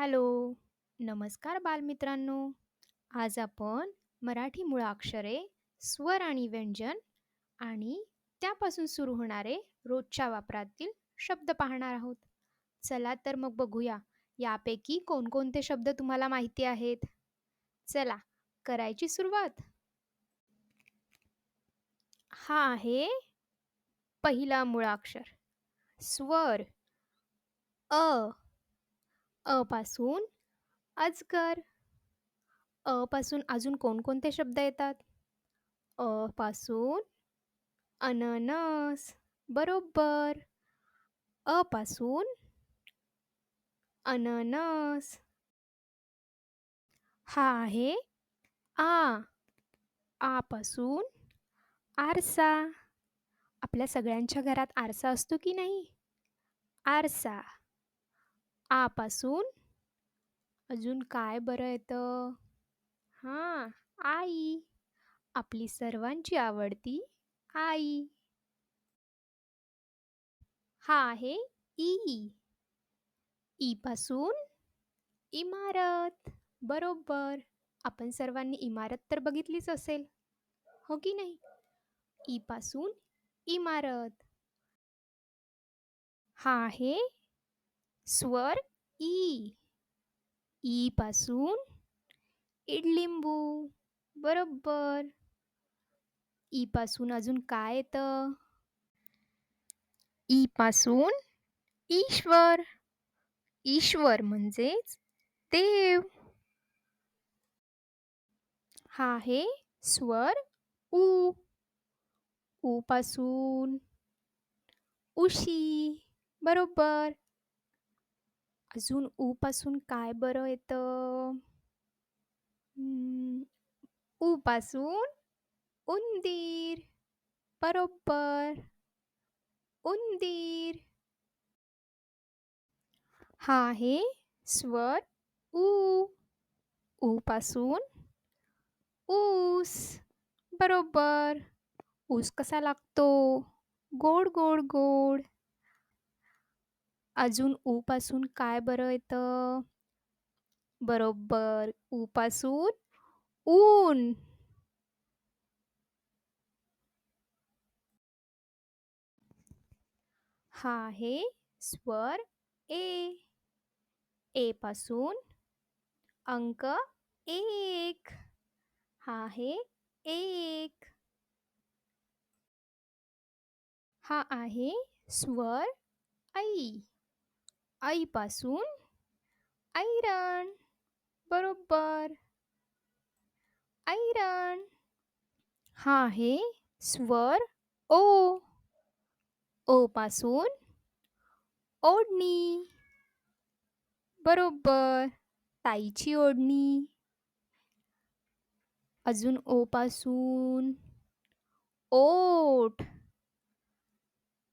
Hello. नमस्कार बालमित्रांनो. आज आपण मराठी मुळाक्षरे, स्वर आणि व्यंजन आणि त्यापासून सुरू होणारे रोजच्या वापरातील शब्द पाहणार आहोत. चला तर मग बघूया, यापैकी कोणकोणते शब्द तुम्हाला माहिती आहेत? चला, करायची सुरुवात? हा आहे पहिला मुळाक्षर स्वर. अ. अ पासून अजगर. अ पासून अजून कोणकोणते शब्द येतात? अ पासून अननस. बरोबर. अ पासून अननस. हा आहे आ. आपासून आरसा. आपल्या सगळ्यांच्या घरात आरसा असतो की नाही? आरसा. आपासून अजून काय बरं येतं? हां, आई. आपली सर्वांची आवडती आई. हा आहे ई. ई पासून इमारत. बरोबर. आपण सर्वांनी इमारत तर बघितलीच असेल, हो की नाही? ई पासून इमारत. हा आहे स्वर ई. ई पासून इडलिंबू. बरोबर. ई पासून अजून काय येतं? ई पासून ईश्वर. ईश्वर म्हणजेच देव. हा आहे स्वर उ. उ पासून उशी. बरोबर. अजून ऊपासून पासून काय बरं येतं? हं, पासून उंदीर. बरोबर. उंदीर. हा आहे स्वर ऊ ऊपासून पासून ऊस. बरोबर. ऊस कसा लागतो? गोड, गोड, गोड. अजून उ पासून काय बरं येतं? बरोबर. उ पासून ऊन. हा आहे स्वर ए. ए पासून अंक एक. हा आहे एक. हा आहे स्वर ऐ. आईपासून पासून ऐरण. बरोबर. ऐरण. हा आहे स्वर ओ. ओ पासून ओढणी. बरोबर. ताईची ओढणी. अजून ओ पासून ओठ.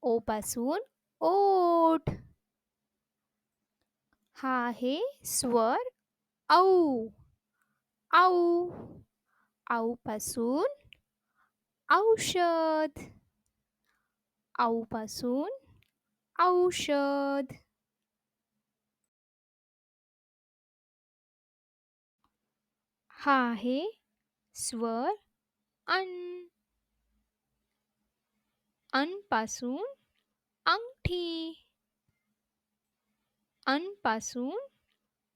ओ पासून ओठ. हा आहे स्वर औ. औ. औ पासून औषध. औ पासून औषध. हा आहे स्वर अन. अनपासून अंगठी. अन पासून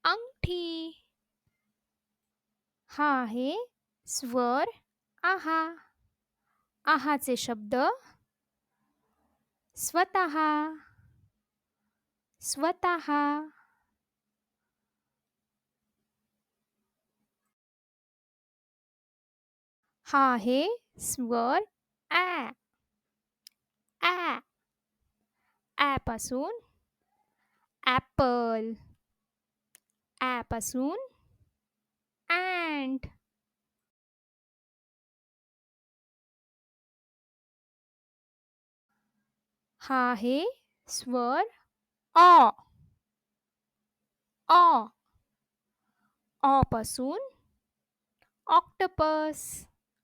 अंगठी. हा आहे स्वर आहा. आहाचे शब्द स्वतः. स्वतः. हा आहे स्वर ॲ. ॲ. ॲ पासून ॲपल. ॲपासून पासून हा आहे स्वर ऑ. ऑ. ऑपासून पासून ऑक्टोपस.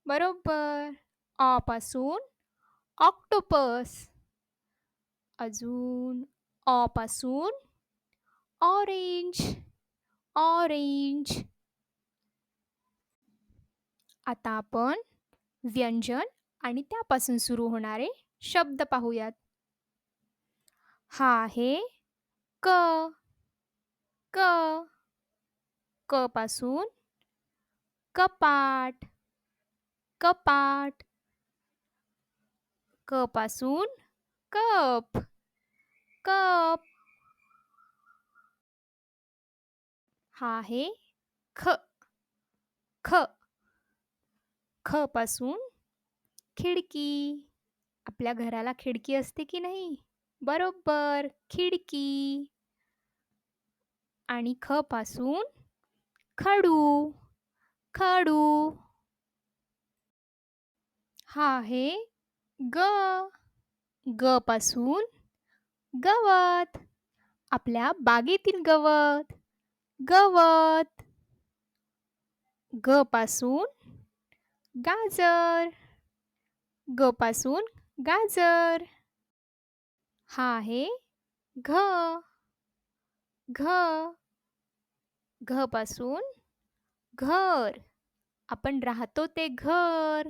बरोबर. ऑपासून पासून ऑक्टोपस. अजून ऑपासून पासून ऑरेंज. ऑरेंज. आता आपण व्यंजन आणि त्यापासून सुरू होणारे शब्द पाहूयात. हा आहे क. क. क पासून कपाट. कपाट. क पासून कप. कप. हा आहे ख. ख. ख पासून खिडकी. आपल्या घराला खिडकी असते की नाही? बरोबर खिडकी. आणि ख पासून खडू. खडू. हा आहे ग. ग पासून गवत. आपल्या बागेतील गवत. गवत. ग पासून गाजर. ग पासून गाजर. हा आहे घ. घ. घ पासून घर. आपण राहतो ते घर.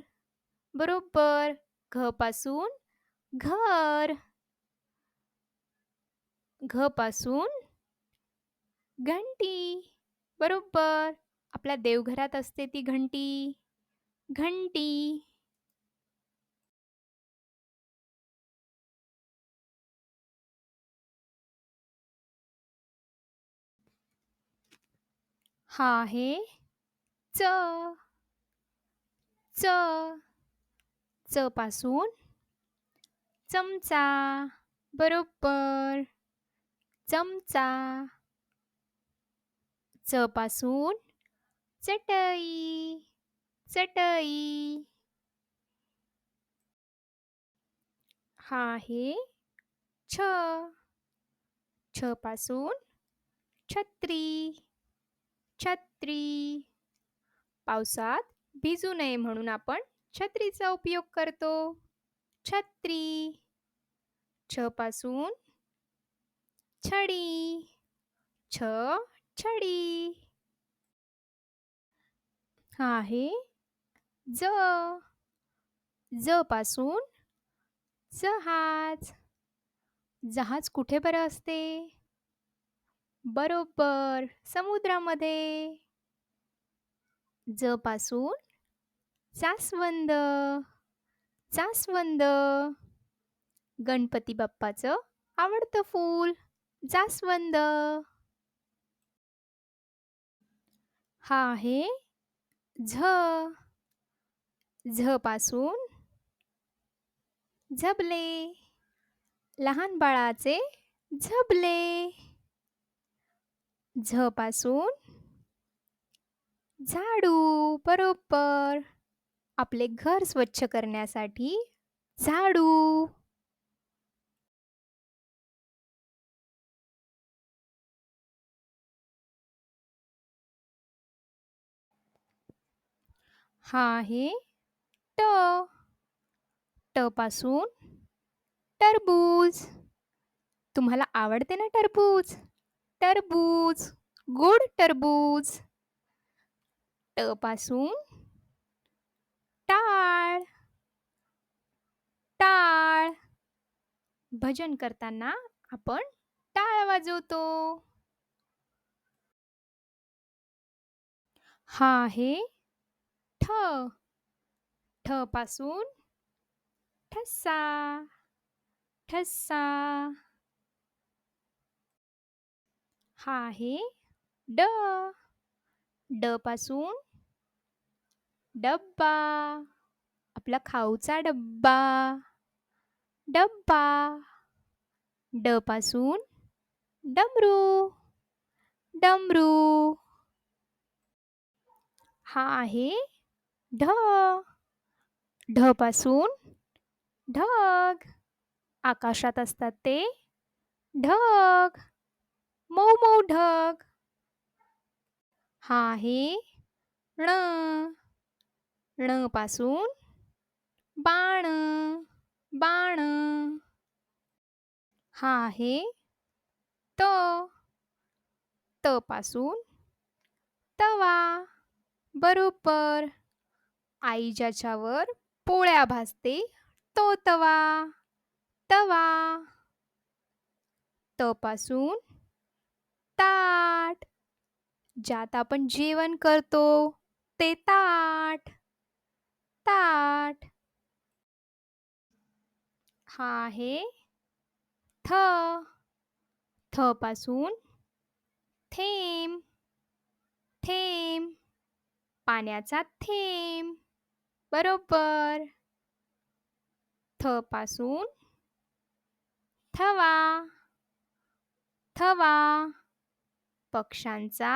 बरोबर? घ पासून घर. घ पासून घंटी. बरोबर. आपल्या देवघरात असते ती घंटी. घंटी. हा आहे च. च. च पासून चमचा. बरोबर. चमचा. च पासून चटई चटई. हा आहे छ. छ पासून छत्री. छत्री. पावसात भिजू नये म्हणून आपण छत्रीचा उपयोग करतो. छत्री. छ पासून छडी. छ छडी हा आहे. ज. ज पासून जहाज. जहाज कुठे बरं असते? बरोबर समुद्रामध्ये. ज पासून जास्वंद. जास्वंद. गणपती बाप्पाचं आवडतं फूल जास्वंद. हा आहे. झ. झ पासून झबले. लहान बाळाचे झबले. झ पासून झाडू बरोबर. आपले घर स्वच्छ करण्यासाठी झाडू. हा आहे ट. ट पासून टरबूज. तुम्हाला आवडते ना टरबूज? टरबूज. गुड टरबूज. ट पासून टाळ. टाळ. भजन करताना आपण टाळ वाजवतो. हा आहे ठ. ठ पासून ठसा. ठसा. हा आहे ड. ड पासून डब्बा. आपला खाऊचा डब्बा. डब्बा. ड पासून डमरू. डमरू. हा आहे ढ ढ पासून ढग. आकाशात असतात ते ढग. मऊ मऊ ढग. हा आहे ण. ण पासून बाण बाण. हा आहे त. त पासून तवा. बरोबर. आई ज्याच्यावर पोळ्या भाजते तो तवा. तवा. तपासून ताट. ज्यात आपण जेवण करतो ते ताट. ताट. हा आहे थ. थ पासून थेंब. थेंब. पाण्याचा थेंब. बरोबर. थ पासून थवा. थवा. पक्ष्यांचा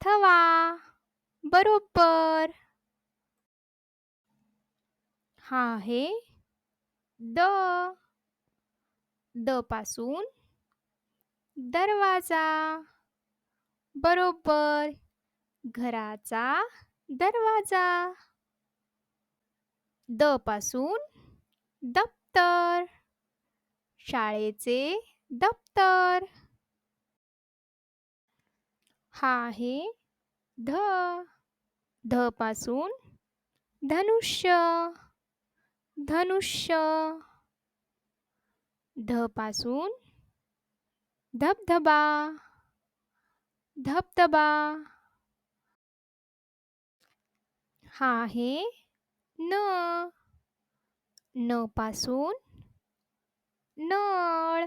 थवा. बरोबर. हा आहे द. द पासून दरवाजा. बरोबर. घराचा दरवाजा. द पासून दप्तर. शाळेचे दप्तर. हा आहे ध. ध पासून धनुष्य. धनुष्य. ध पासून धबधबा. धबधबा. हा आहे न. न पासून नळ.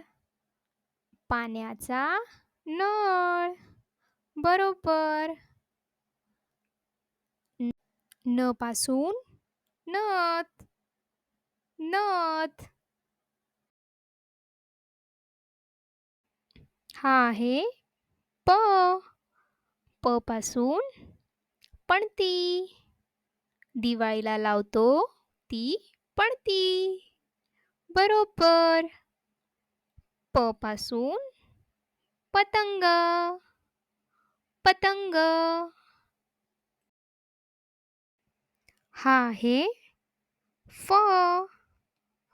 पाण्याचा नळ. बरोबर. न पासून नथ. नथ. हा आहे प. प पासून पणती. दिवाळीला लावतो ती पणती. बरोबर. प पासून पतंग. पतंग. हा आहे फ.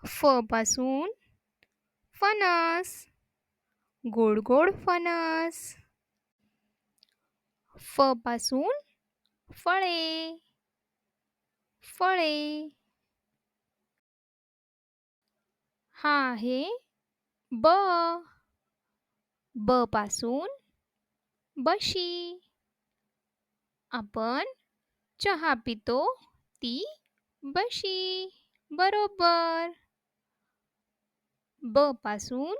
फ पासून फणस. गोड गोड फणस. फ पासून फळे. फळे. हा आहे ब. ब पासून बशी. आपण चहा पितो ती बशी. बरोबर. ब पासून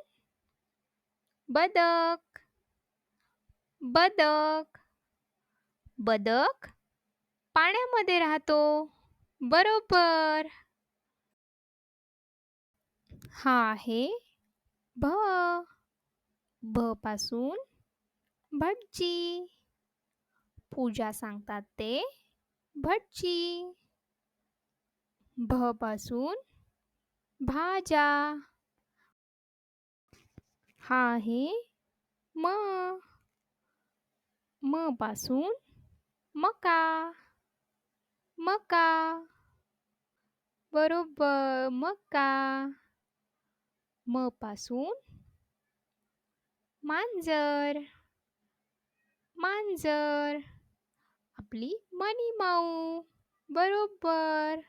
बदक. बदक. बदक पाण्यामध्ये राहतो. बरोबर. हा आहे भ. भ पासून भटजी. पूजा सांगतात ते भटजी. भ पासून भाज्या. हा आहे म. म पासून मका. मका. बरोबर. मका. म पासून मांजर. मांजर. आपली मनी माऊ. बरोबर.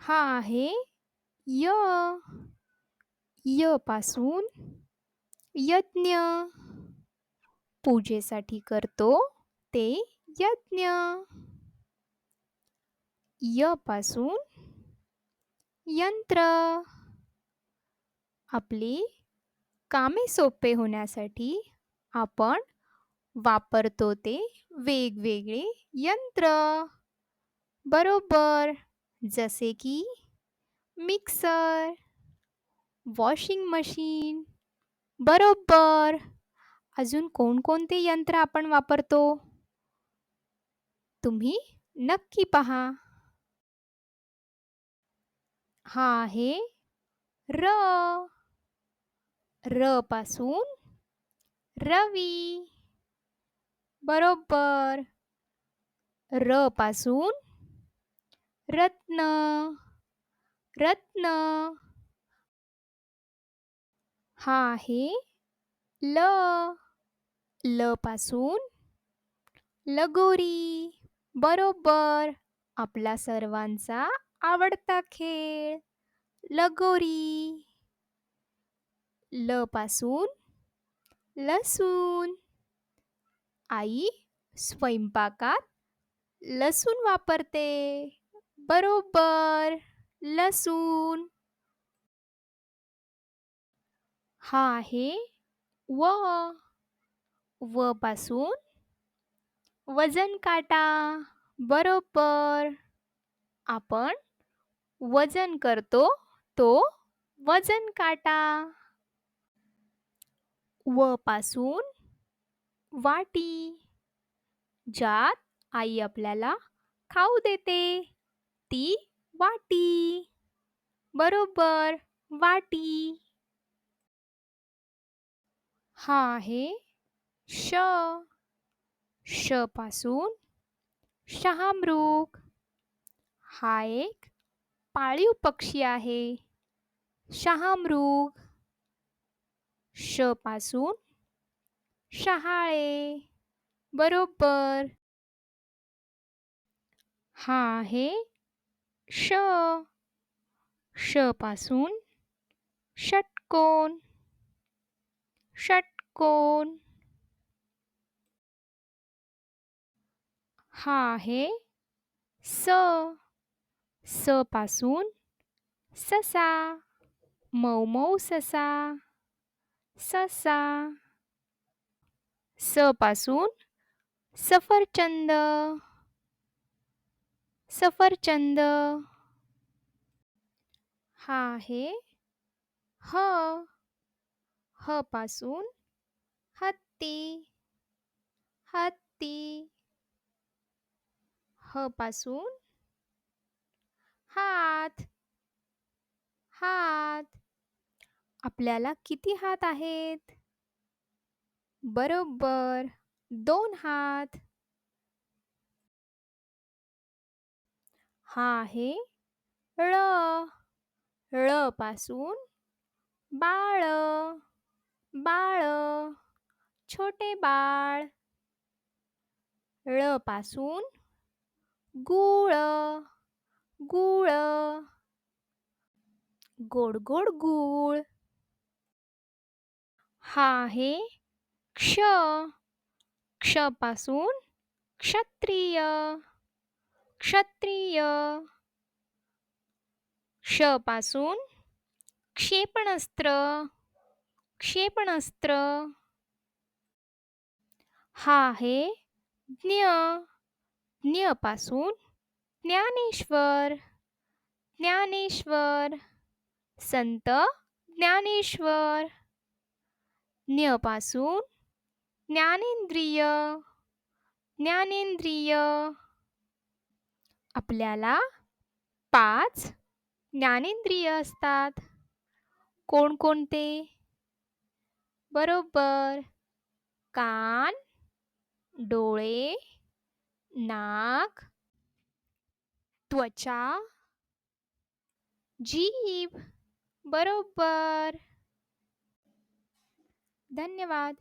हा आहे य. य पासून यज्ञ. पूजेसाठी करतो ते यज्ञ. य पासून यंत्र. आपली कामे सोपे होण्यासाठी आपण वापरतो ते वेगवेगळे यंत्र. बरोबर. जसे की मिक्सर, वॉशिंग मशीन. बरोबर. अजून कोणकोणते यंत्र आपण वापरतो? तुम्ही नक्की पहा. हा आहे र. र पासून रवी. बरोबर. र पासून रत्न. रत्न. हा आहे ल. ल पासून लगोरी बरोबर. आपला सर्वांचा आवडता खेळ. लगोरी. ल पासून लसूण. आई स्वयंपाकात लसूण वापरते. बरोबर लसूण. हा आहे व. व पासून वजन काटा बरोबर. आपण वजन करतो तो वजन काटा. व पासून वाटी ज्यात आई आपल्याला खाऊ देते ती वाटी. बरोबर वाटी. हा आहे श. श पासून शहामृग. हा एक पाळीव पक्षी आहे. शहामृग. श पासून शहाळे. बरोबर. हा आहे श. श पासून षटकोन. षटकोन. हा आहे स. स पासून ससा. मऊ मऊ ससा. ससा. स पासून सफरचंद. सफरचंद. हा आहे ह. ह पासून हत्ती. हत्ती. ह पासून? हात. हात. आपल्याला किती हात आहेत? बरोबर. दोन हात. हा आहे ळ. ळ पासून बाळ. बाळ. छोटे बाळ. ळ पासून गुळ गुळ. गोड गोड गूळ. हा आहे क्ष. क्षपासून क्षत्रिय. क्षत्रिय. क्षपासून क्षेपणास्त्र. क्षेपणास्त्र. हा आहे ज्ञ. ज्ञपासून ज्ञानेश्वर ज्ञानेश्वर संत ज्ञानेश्वर. ज्ञपासून ज्ञानेंद्रिय ज्ञानेंद्रिय. आपल्याला पाच ज्ञानेंद्रिय असतात. कोणकोणते? बरोबर. कान डोळे नाक त्वचा जीभ बरोबर. धन्यवाद.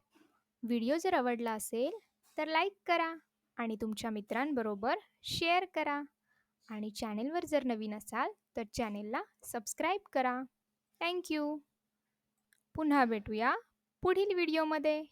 व्हिडिओ जर आवडला असेल तर लाईक करा आणि तुमच्या मित्रांबरोबर शेअर करा. आणि चॅनेलवर जर नवीन असाल तर चॅनेलला सबस्क्राईब करा. थँक्यू पुन्हा भेटूया पुढील व्हिडिओमध्ये.